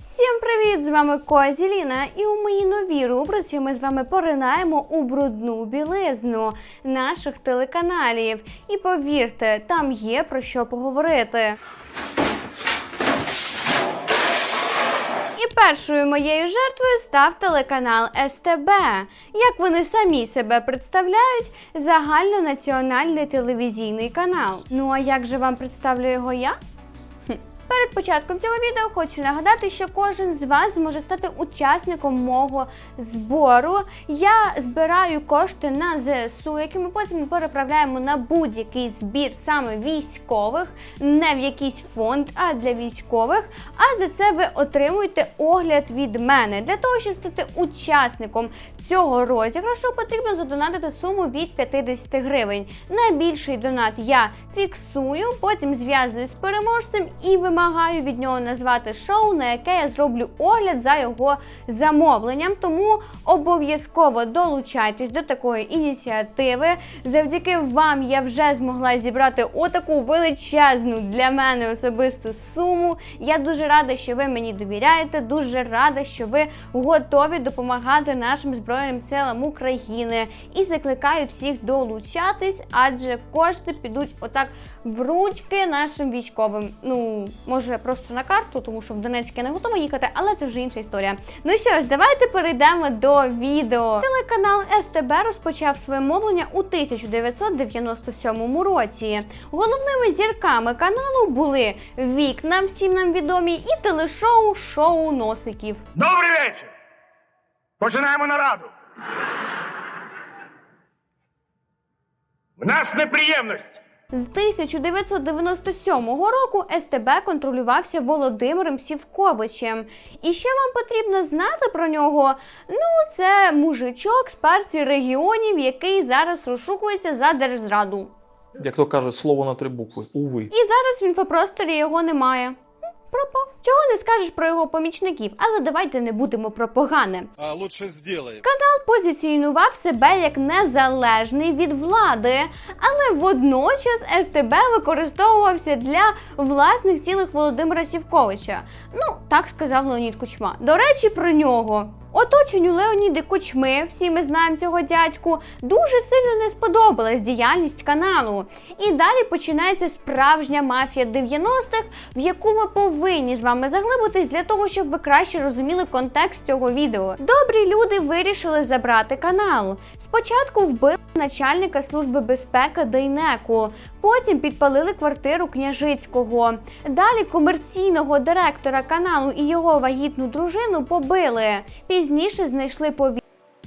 Всім привіт! З вами Козіліна, і у моїй новій рубриці ми з вами поринаємо у брудну білизну наших телеканалів. І повірте, там є про що поговорити. І першою моєю жертвою став телеканал СТБ. Як вони самі себе представляють, загальнонаціональний телевізійний канал. Ну а як же вам представлю його я? Перед початком цього відео хочу нагадати, що кожен з вас зможе стати учасником мого збору. Я збираю кошти на ЗСУ, які ми потім переправляємо на будь-який збір саме військових, не в якийсь фонд, а для військових. А за це ви отримуєте огляд від мене. Для того, щоб стати учасником цього розіграшу, потрібно задонатити суму від 50 гривень. Найбільший донат я фіксую, потім зв'язую з переможцем і вимагаю від нього назвати шоу, на яке я зроблю огляд за його замовленням. Тому обов'язково долучайтесь до такої ініціативи. Завдяки вам я вже змогла зібрати отаку величезну для мене особисту суму. Я дуже рада, що ви мені довіряєте. Дуже рада, що ви готові допомагати нашим збройним силам України. І закликаю всіх долучатись, адже кошти підуть отак в ручки нашим військовим. Ну, може, просто на карту, тому що в Донецьк я не готова їхати, але це вже інша історія. Ну що ж, давайте перейдемо до відео. Телеканал СТБ розпочав своє мовлення у 1997 році. Головними зірками каналу були вікна, всім нам відомі, і телешоу Шоу Носиків. Добрий вечір! Починаємо нараду. В нас неприємності. З 1997 року СТБ контролювався Володимиром Сівковичем. І що вам потрібно знати про нього? Ну, це мужичок з партії регіонів, який зараз розшукується за держзраду. Як то кажуть, слово на три букви. Уви. І зараз в інфопросторі його немає. Пропав. Чого не скажеш про його помічників, але давайте не будемо про погане. А лучше сделаем. Канал позиціонував себе як незалежний від влади, але водночас СТБ використовувався для власних цілих Володимира Сівковича. Ну, так сказав Леонід Кучма. До речі, про нього. Оточенню Леоніди Кучми, всі ми знаємо цього дядьку, дуже сильно не сподобалась діяльність каналу. І далі починається справжня мафія 90-х, в яку ми повинні з вами заглибитись для того, щоб ви краще розуміли контекст цього відео. Добрі люди вирішили забрати канал. Спочатку вбили начальника служби безпеки Дейнеку, потім підпалили квартиру княжицького. Далі комерційного директора каналу і його вагітну дружину побили. Пізніше знайшли пові.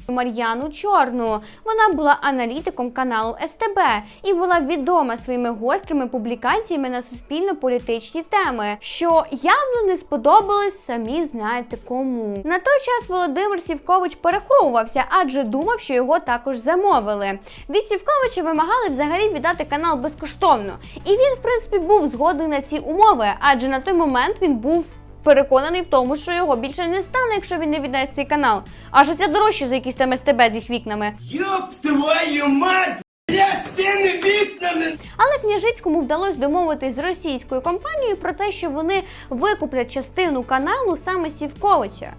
Мар'яну Чорну. Вона була аналітиком каналу СТБ і була відома своїми гострими публікаціями на суспільно-політичні теми, що явно не сподобалось самі знаєте кому. На той час Володимир Сівкович переховувався, адже думав, що його також замовили. Від Сівковича вимагали взагалі віддати канал безкоштовно. І він, в принципі, був згодний на ці умови, адже на той момент він був переконаний в тому, що його більше не стане, якщо він не віддасть цей канал. А життя дорожче за якісь там СТБ з їх вікнами. Йоп твою мать! Але княжицькому вдалося домовитись з російською компанією про те, що вони викуплять частину каналу саме Сівковича.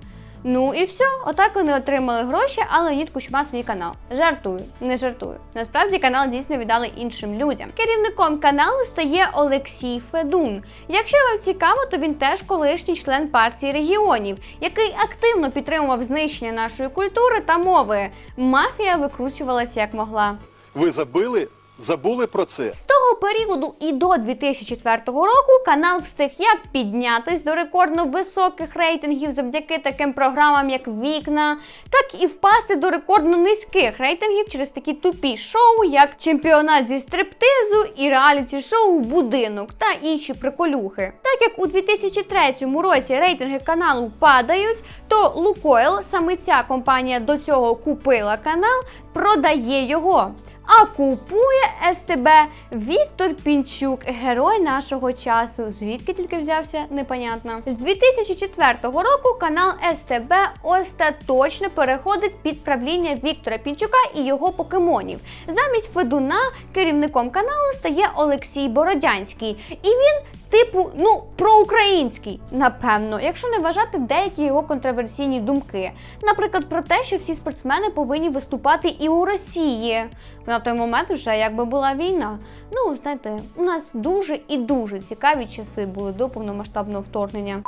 Ну і все, отак вони отримали гроші, а Леонід Кучма свій канал. Жартую, не жартую. Насправді канал дійсно віддали іншим людям. Керівником каналу стає Олексій Федун. Якщо вам цікаво, то він теж колишній член партії регіонів, який активно підтримував знищення нашої культури та мови. Мафія викручувалася як могла. Ви забили? Забули про це? З того періоду і до 2004 року канал встиг як піднятись до рекордно високих рейтингів завдяки таким програмам, як Вікна, так і впасти до рекордно низьких рейтингів через такі тупі шоу, як чемпіонат зі стриптизу і реаліті-шоу Будинок та інші приколюхи. Так як у 2003 році рейтинги каналу падають, то Лукойл, саме ця компанія до цього купила канал, продає його. А купує СТБ Віктор Пінчук, герой нашого часу. Звідки тільки взявся, непонятно. З 2004 року канал СТБ остаточно переходить під правління Віктора Пінчука і його покемонів. Замість Федуна керівником каналу стає Олексій Бородянський, і він типу, ну, проукраїнський, напевно, якщо не вважати деякі його контроверсійні думки. Наприклад, про те, що всі спортсмени повинні виступати і у Росії. На той момент вже якби була війна. Ну, знаєте, у нас дуже і дуже цікаві часи були до повномасштабного вторгнення.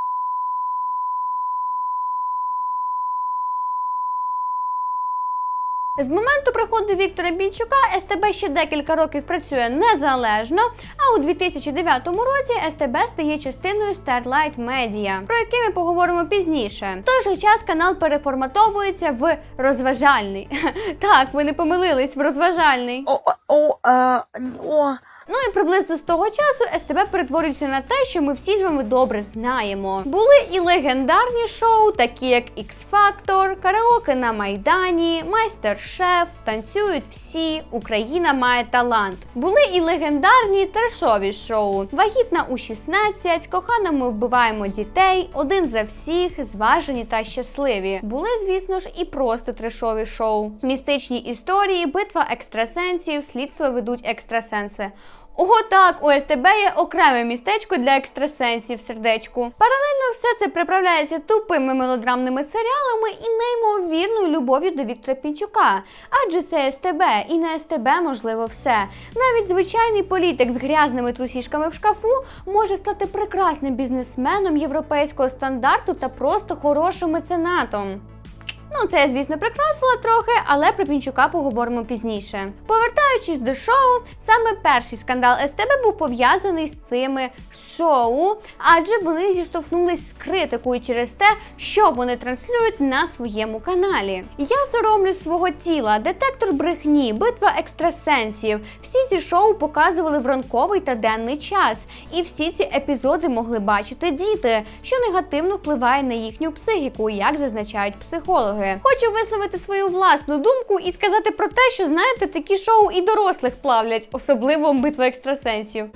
З моменту приходу Віктора Бійчука СТБ ще декілька років працює незалежно, а у 2009 році СТБ стає частиною Starlight Media, про яке ми поговоримо пізніше. В той же час канал переформатовується в розважальний. Так, ви не помилились в розважальний. О, о, о, о. Ну і приблизно з того часу СТБ перетворюється на те, що ми всі з вами добре знаємо. Були і легендарні шоу, такі як X-Factor, Караоке на Майдані, Майстер-Шеф, Танцюють всі, Україна має талант. Були і легендарні трешові шоу: Вагітна у 16, Кохана ми вбиваємо дітей, Один за всіх, зважені та щасливі. Були, звісно ж, і просто трешові шоу. Містичні історії, битва екстрасенсів, слідство ведуть екстрасенси. Ого, так, у СТБ є окреме містечко для екстрасенсів сердечку. Паралельно все це приправляється тупими мелодрамними серіалами і неймовірною любов'ю до Віктора Пінчука. Адже це СТБ, і на СТБ можливо все. Навіть звичайний політик з грязними трусішками в шкафу може стати прекрасним бізнесменом європейського стандарту та просто хорошим меценатом. Ну, це я, звісно, прикрасила трохи, але про Пінчука поговоримо пізніше. Повертаючись до шоу, саме перший скандал СТБ був пов'язаний з цими шоу, адже вони зіштовхнулись з критикою через те, що вони транслюють на своєму каналі. Я соромлю свого тіла, детектор брехні, битва екстрасенсів. Всі ці шоу показували в ранковий та денний час, і всі ці епізоди могли бачити діти, що негативно впливає на їхню психіку, як зазначають психологи. Хочу висловити свою власну думку і сказати про те, що знаєте, такі шоу і дорослих плавлять, особливо битва екстрасенсів.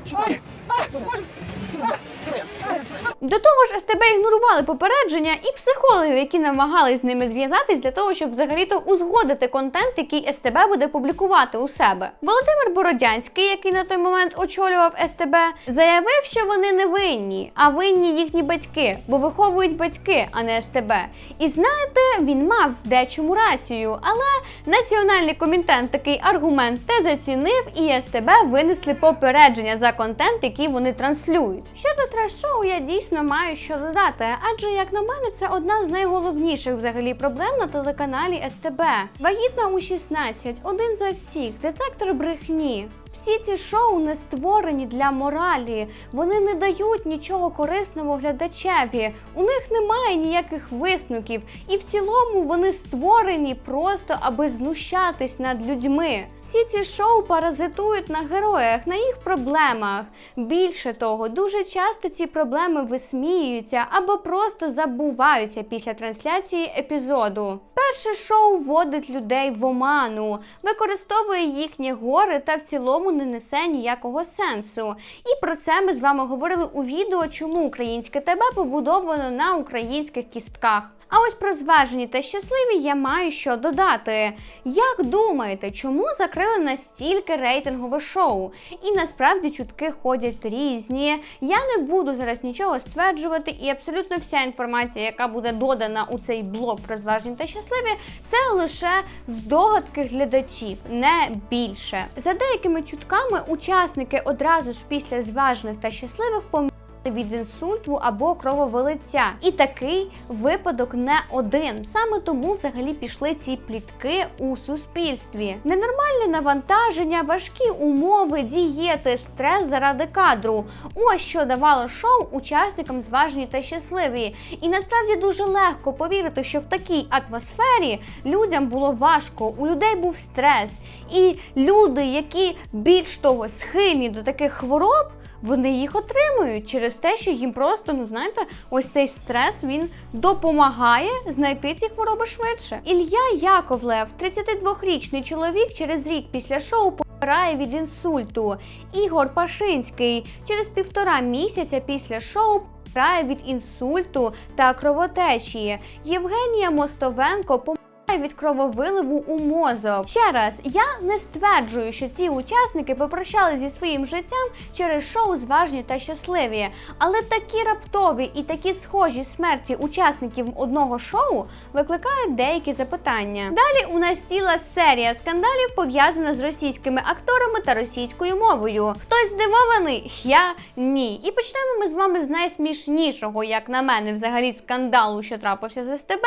До того ж, СТБ ігнорували попередження і психологів, які намагались з ними зв'язатись для того, щоб взагалі-то узгодити контент, який СТБ буде публікувати у себе. Володимир Бородянський, який на той момент очолював СТБ, заявив, що вони не винні, а винні їхні батьки, бо виховують батьки, а не СТБ. І знаєте, він мав в дечому рацію, але національний комітет такий аргумент те зацінив, і СТБ винесли попередження за контент, який вони транслюють. Щодо треш-шоу, я дійсно маю що додати, адже як на мене, це одна з найголовніших взагалі проблем на телеканалі СТБ. Вагітна у 16, один за всіх, детектор брехні. Всі ці шоу не створені для моралі, вони не дають нічого корисного глядачеві. У них немає ніяких висновків, і в цілому вони створені просто аби знущатись над людьми. Всі ці шоу паразитують на героях, на їх проблемах. Більше того, дуже часто ці проблеми висміюються або просто забуваються після трансляції епізоду. Перше шоу вводить людей в оману, використовує їхнє горе та в цілому не несе ніякого сенсу. І про це ми з вами говорили у відео, чому українське ТБ побудовано на українських кістках. А ось про зважені та щасливі я маю що додати. Як думаєте, чому закрили настільки рейтингове шоу? І насправді чутки ходять різні. Я не буду зараз нічого стверджувати, і абсолютно вся інформація, яка буде додана у цей блок про зважені та щасливі, це лише здогадки глядачів, не більше. За деякими чутками, учасники одразу ж після зважених та щасливих помітили від інсульту або крововилиття. І такий випадок не один. Саме тому взагалі пішли ці плітки у суспільстві. Ненормальне навантаження, важкі умови, дієти, стрес заради кадру. Ось що давало шоу учасникам зважені та щасливі. І насправді дуже легко повірити, що в такій атмосфері людям було важко, у людей був стрес. І люди, які більш того схильні до таких хвороб. Вони їх отримують через те, що їм просто, ну знаєте, ось цей стрес він допомагає знайти ці хвороби швидше. Ілля Яковлев, 32-річний чоловік, через рік після шоу помирає від інсульту. Ігор Пашинський через півтора місяця після шоу від інсульту та кровотечі. Євгенія Мостовенко від крововиливу у мозок. Ще раз, я не стверджую, що ці учасники попрощали зі своїм життям через шоу зважні та щасливі, але такі раптові і такі схожі смерті учасників одного шоу викликають деякі запитання. Далі у нас ціла серія скандалів пов'язана з російськими акторами та російською мовою. Хтось здивований? Я ні. І почнемо ми з вами з найсмішнішого, як на мене, взагалі скандалу, що трапився з СТБ.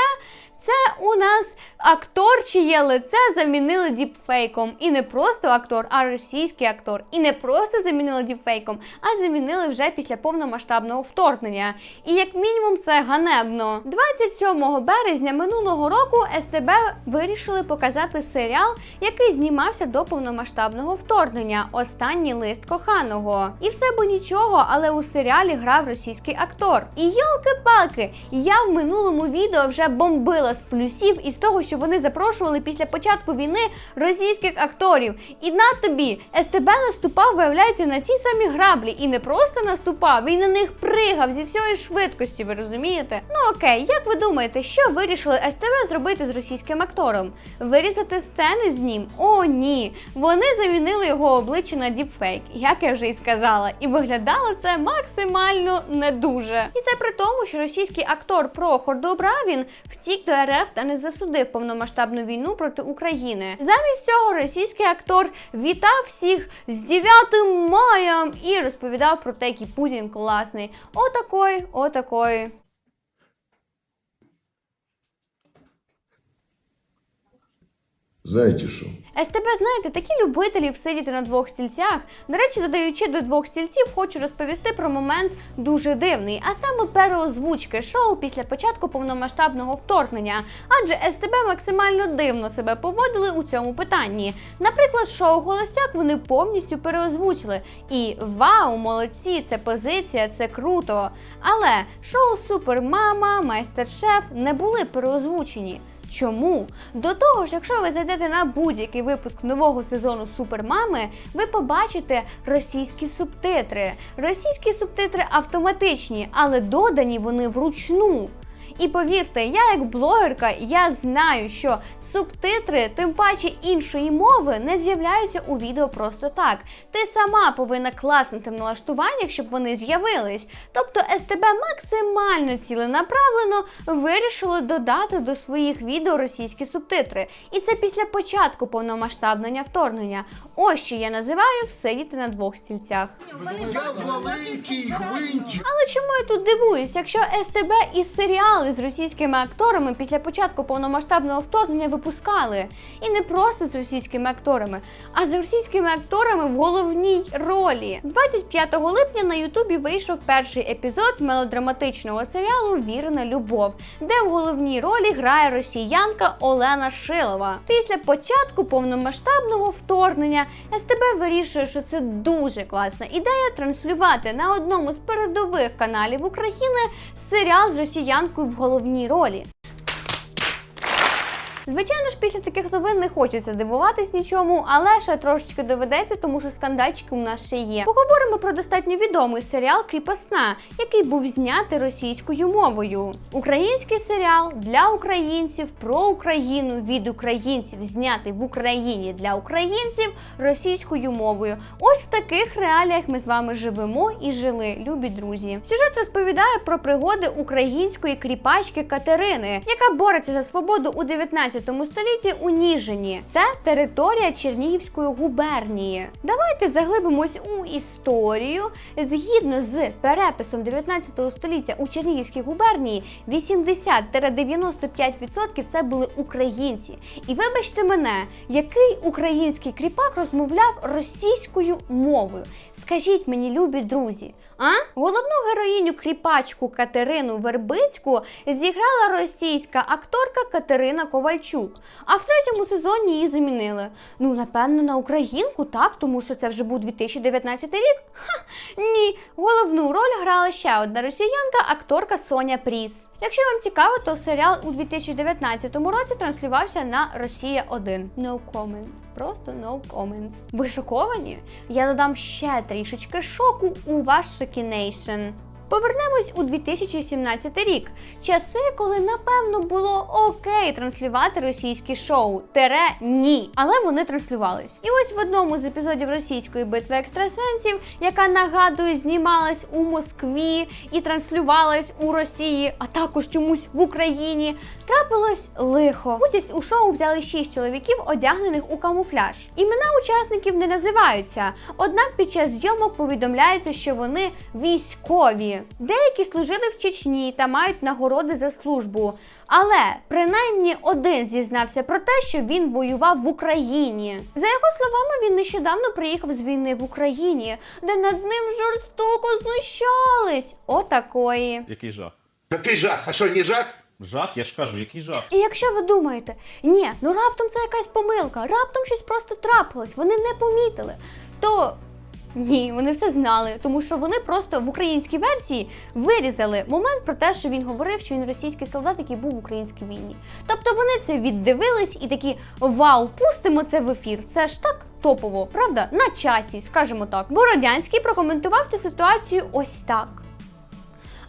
Це у нас актор, чиє лице замінили діпфейком. І не просто актор, а російський актор. І не просто замінили діпфейком, а замінили вже після повномасштабного вторгнення. І як мінімум це ганебно. 27 березня минулого року СТБ вирішили показати серіал, який знімався до повномасштабного вторгнення. Останній лист коханого. І все бо нічого, але у серіалі грав російський актор. І йолки-палки, я в минулому відео вже бомбила з плюсів із того, що вони запрошували після початку війни російських акторів. І на тобі СТБ наступав, виявляється, на ті самі граблі. І не просто наступав, він на них пригав зі всієї швидкості, ви розумієте? Ну окей, як ви думаєте, що вирішили СТБ зробити з російським актором? Вирізати сцени з ним? О, ні. Вони замінили його обличчя на діпфейк, як я вже і сказала, і виглядало це максимально не дуже. І це при тому, що російський актор Прохор Добравін втік до РФ та не засудив повномасштабну війну проти України. Замість цього російський актор вітав всіх з 9 маєм і розповідав про те, який Путін класний. Отакої, отакой. Знаете что? СТБ, знаєте, такі любителі всидіти на двох стільцях. До речі, додаючи до двох стільців, хочу розповісти про момент дуже дивний, а саме переозвучки шоу після початку повномасштабного вторгнення. Адже СТБ максимально дивно себе поводили у цьому питанні. Наприклад, шоу Холостяк вони повністю переозвучили. І вау, молодці, це позиція, це круто. Але шоу Супермама, Майстер-шеф не були переозвучені. Чому? До того ж, якщо ви зайдете на будь-який випуск нового сезону Супермами, ви побачите російські субтитри. Російські субтитри автоматичні, але додані вони вручну. І повірте, я як блогерка, я знаю, що субтитри, тим паче іншої мови, не з'являються у відео просто так. Ти сама повинна класнути в налаштуваннях, щоб вони з'явились. Тобто СТБ максимально ціленаправлено вирішили додати до своїх відео російські субтитри. І це після початку повномасштабного вторгнення. Ось що я називаю всидіти на двох стільцях. Але чому я тут дивуюсь, якщо СТБ і серіали з російськими акторами після початку повномасштабного вторгнення випускали? І не просто з російськими акторами, а з російськими акторами в головній ролі. 25 липня на Ютубі вийшов перший епізод мелодраматичного серіалу Вірна любов, де в головній ролі грає росіянка Олена Шилова. Після початку повномасштабного вторгнення СТБ вирішує, що це дуже класна ідея транслювати на одному з передових каналів України серіал з росіянкою в головній ролі. Звичайно ж, після таких новин не хочеться дивуватись нічому, але ще трошечки доведеться, тому що скандальчики у нас ще є. Поговоримо про достатньо відомий серіал Кріпосна, який був знятий російською мовою. Український серіал для українців про Україну від українців, знятий в Україні для українців російською мовою. Ось в таких реаліях ми з вами живемо і жили, любі друзі. Сюжет розповідає про пригоди української кріпачки Катерини, яка бореться за свободу у 19 столітті у Ніжині. Це територія Чернігівської губернії. Давайте заглибимось у історію. Згідно з переписом 19 століття у Чернігівській губернії 80-95% це були українці. І вибачте мене, який український кріпак розмовляв російською мовою? Скажіть мені, любі друзі, а головну героїню кріпачку Катерину Вербицьку зіграла російська акторка Катерина Ковальчук. А в третьому сезоні її замінили. Ну, напевно, на українку, так, тому що це вже був 2019 рік. Ха, ні, головну роль грала ще одна росіянка, акторка Соня Пріс. Якщо вам цікаво, то серіал у 2019 році транслювався на Росія 1. No comments. Просто no comments. Ви шоковані? Я додам ще трішечки шоку у ваш Шокінейшн. Повернемось у 2017 рік. Часи, коли напевно було окей транслювати російські шоу. Тере ні, але вони транслювались. І ось в одному з епізодів російської битви екстрасенсів, яка нагадую, знімалась у Москві і транслювалась у Росії, а також чомусь в Україні, трапилось лихо. Участь у шоу взяли шість чоловіків, одягнених у камуфляж. Імена учасників не називаються, однак під час зйомок повідомляється, що вони військові. Деякі служили в Чечні та мають нагороди за службу. Але принаймні один зізнався про те, що він воював в Україні. За його словами, він нещодавно приїхав з війни в Україні, де над ним жорстоко знущались. Отакої. Який жах? Який жах? А що, не жах? Жах, я ж кажу, який жах. І якщо ви думаєте, ні, ну раптом це якась помилка, раптом щось просто трапилось, вони не помітили, то ні, вони все знали, тому що вони просто в українській версії вирізали момент про те, що він говорив, що він російський солдат, який був в українській війні. Тобто вони це віддивились і такі вау, пустимо це в ефір. Це ж так топово, правда? На часі, скажімо так. Бородянський прокоментував цю ситуацію ось так.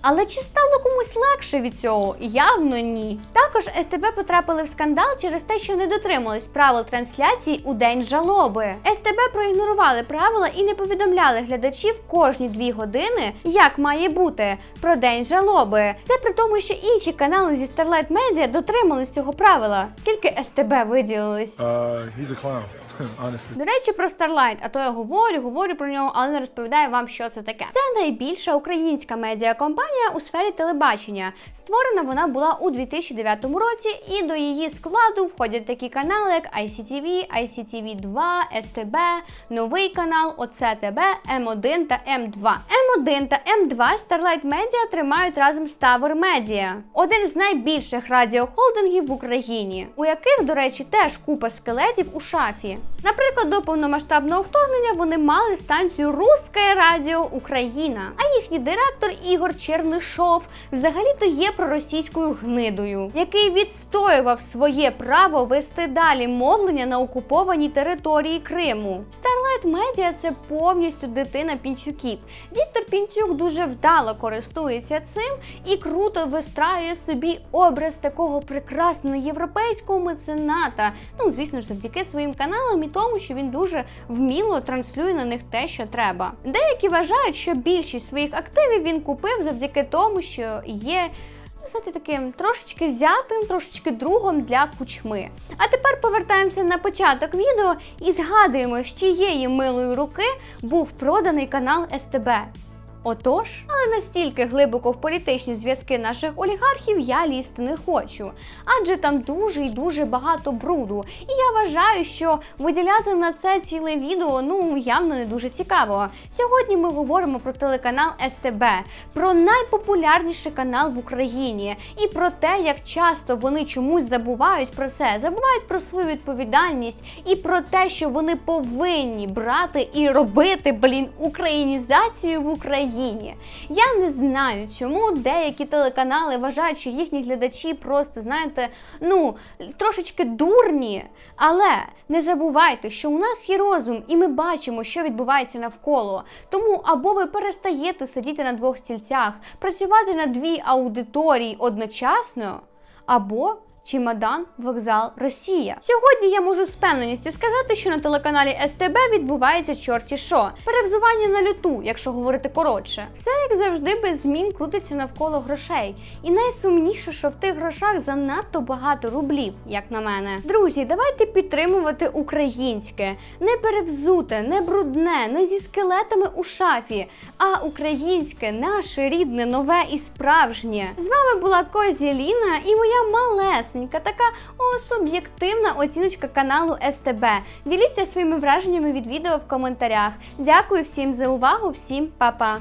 Але чи стало комусь легше від цього? Явно ні. Також СТБ потрапили в скандал через те, що не дотримались правил трансляції у день жалоби. СТБ проігнорували правила і не повідомляли глядачів кожні дві години, як має бути про день жалоби. Це при тому, що інші канали зі Starlight Media дотримались цього правила. Тільки СТБ виділились. Uh, he's a clown, honestly. До речі, про Starlight, а то я говорю, говорю про нього, але не розповідаю вам, що це таке. Це найбільша українська медіакомпанія у сфері телебачення. Створена вона була у 2009 році, і до її складу входять такі канали, як ICTV, ICTV 2, СТБ, новий канал, ОЦТБ, М1 та М2. М1 та М2 Starlight Media тримають разом з Tower Media, один з найбільших радіохолдингів в Україні, у яких, до речі, теж купа скелетів у шафі. Наприклад, до повномасштабного вторгнення вони мали станцію Русське Радіо Україна, а їхній директор Ігор Чернишов взагалі-то є проросійською гнидою, який відстоював своє право вести далі мовлення на окупованій території Криму. Starlight Media – це повністю дитина пінчуків. Віктор Пінчук дуже вдало користується цим і круто вистраює собі образ такого прекрасного європейського мецената. Ну, звісно ж, завдяки своїм каналам і тому, що він дуже вміло транслює на них те, що треба. Деякі вважають, що більшість своїх активів він купив завдяки тому, що є. Ну, Знаєте, таким трошечки зятим, трошечки другом для кучми. А тепер повертаємося на початок відео і згадуємо, з чиєї милої руки був проданий канал СТБ. Отож, але настільки глибоко в політичні зв'язки наших олігархів я лізти не хочу, адже там дуже і дуже багато бруду. І я вважаю, що виділяти на це ціле відео ну явно не дуже цікаво. Сьогодні ми говоримо про телеканал СТБ, про найпопулярніший канал в Україні і про те, як часто вони чомусь забувають про це, забувають про свою відповідальність і про те, що вони повинні брати і робити блін українізацію в Україні. Я не знаю, чому деякі телеканали вважають, що їхні глядачі просто, знаєте, ну трошечки дурні. Але не забувайте, що у нас є розум, і ми бачимо, що відбувається навколо. Тому або ви перестаєте сидіти на двох стільцях, працювати на дві аудиторії одночасно, або Чемодан, вокзал, Росія. Сьогодні я можу з впевненістю сказати, що на телеканалі СТБ відбувається чорті що. Перевзування на люту, якщо говорити коротше. Все як завжди без змін крутиться навколо грошей. І найсумніше, що в тих грошах занадто багато рублів, як на мене. Друзі, давайте підтримувати українське, не перевзуте, не брудне, не зі скелетами у шафі, а українське, наше рідне, нове і справжнє. З вами була Козі Ліна і моя малесенька, така суб'єктивна оціночка каналу СТБ. Діліться своїми враженнями від відео в коментарях. Дякую всім за увагу, всім па-па!